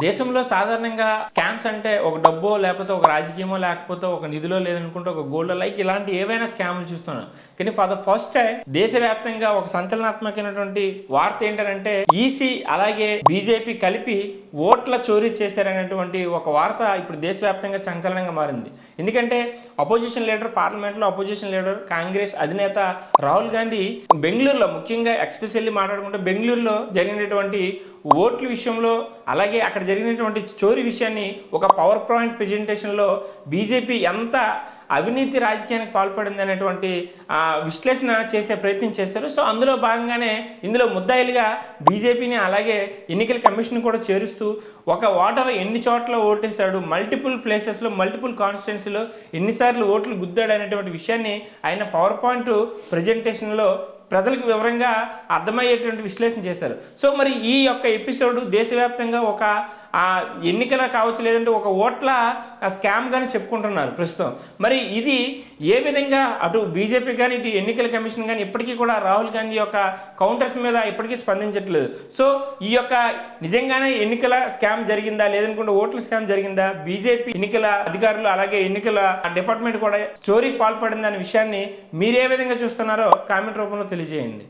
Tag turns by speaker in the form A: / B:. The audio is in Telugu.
A: దేశంలో సాధారణంగా స్కామ్స్ అంటే ఒక డబ్బో లేకపోతే ఒక రాజకీయమో లేకపోతే ఒక నిధిలో లేదనుకుంటే ఒక గోల్డ్ లైక్ ఇలాంటి ఏవైనా స్కామ్లు చూస్తున్నాం కానీ ఫర్ ద ఫస్ట్ టైం దేశవ్యాప్తంగా ఒక సంచలనాత్మకమైనటువంటి వార్త ఏంటంటే ఈసీ అలాగే బీజేపీ కలిపి ఓట్ల చోరీ చేశారనేటువంటి ఒక వార్త ఇప్పుడు దేశవ్యాప్తంగా సంచలనంగా మారింది. ఎందుకంటే అపోజిషన్ లీడర్ పార్లమెంట్లో అపోజిషన్ లీడర్ కాంగ్రెస్ అధినేత రాహుల్ గాంధీ బెంగళూరులో ముఖ్యంగా ఎక్స్పెషల్లీ మాట్లాడుకుంటే బెంగళూరులో జరిగినటువంటి ఓట్ల విషయంలో అలాగే అక్కడ జరిగినటువంటి చోరీ విషయాన్ని ఒక పవర్ పాయింట్ ప్రజెంటేషన్లో బీజేపీ ఎంత అవినీతి రాజకీయానికి పాల్పడింది అనేటువంటి విశ్లేషణ చేసే ప్రయత్నం చేశారు సో అందులో భాగంగానే ఇందులో ముద్దాయిలుగా బీజేపీని అలాగే ఎన్నికల కమిషన్ కూడా చేరుస్తూ ఒక ఓటర్ ఎన్ని చోట్ల ఓటేశాడు మల్టిపుల్ ప్లేసెస్లో మల్టిపుల్ కాన్స్టిట్యున్సీలో ఎన్నిసార్లు ఓట్లు గుద్దాడు అనేటువంటి విషయాన్ని ఆయన పవర్ పాయింట్ ప్రజెంటేషన్లో ప్రజలకు వివరంగా అర్థమయ్యేటువంటి విశ్లేషణ చేశారు. సో మరి ఈ యొక్క ఎపిసోడ్ దేశవ్యాప్తంగా ఒక ఆ ఎన్నికల కావచ్చు లేదంటే ఒక ఓట్ల స్కామ్ కానీ చెప్పుకుంటున్నారు ప్రస్తుతం. మరి ఇది ఏ విధంగా అటు బీజేపీ కానీ ఇటు ఎన్నికల కమిషన్ కానీ ఇప్పటికీ కూడా రాహుల్ గాంధీ యొక్క కౌంటర్స్ మీద ఇప్పటికీ స్పందించట్లేదు. సో ఈ యొక్క నిజంగానే ఎన్నికల స్కామ్ జరిగిందా లేదనుకుంటే ఓట్ల స్కామ్ జరిగిందా? బీజేపీ ఎన్నికల అధికారులు అలాగే ఎన్నికల డిపార్ట్మెంట్ కూడా చోరీకి పాల్పడిందనే విషయాన్ని మీరు ఏ విధంగా చూస్తున్నారో కామెంట్ రూపంలో తెలియజేయండి.